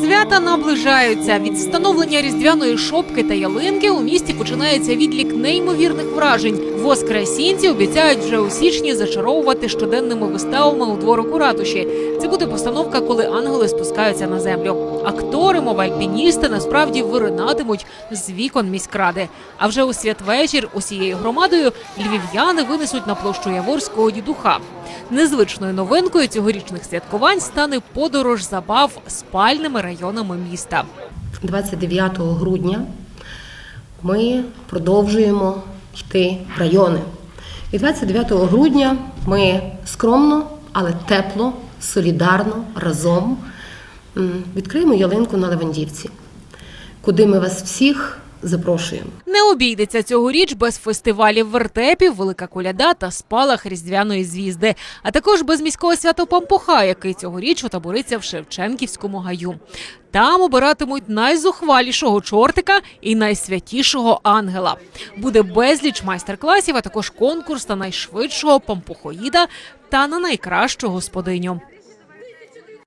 Свята наближаються. Від встановлення різдвяної шопки та ялинки у місті починається відлік неймовірних вражень. Воскресінці обіцяють вже у січні зачаровувати щоденними виставами у дворику ратуші. Це буде постановка, коли ангели спускаються на землю. Актори, мов альпіністи, насправді виринатимуть з вікон міськради. А вже у святвечір усією громадою львів'яни винесуть на площу Яворського дідуха. Незвичною новинкою цьогорічних святкувань стане подорож забав спальними районами міста. 29 грудня ми продовжуємо йти в райони. І 29 грудня ми скромно, але тепло, солідарно, разом відкриємо ялинку на Левандівці, куди ми вас всіх запрошуємо. Не обійдеться цьогоріч без фестивалів вертепів, велика коляда та спалах різдвяної звізди, а також без міського свято Пампуха, який цьогоріч отабориться в Шевченківському гаю. Там обиратимуть найзухвалішого чортика і найсвятішого ангела. Буде безліч майстер-класів, а також конкурс на найшвидшого пампухоїда та на найкращу господиню.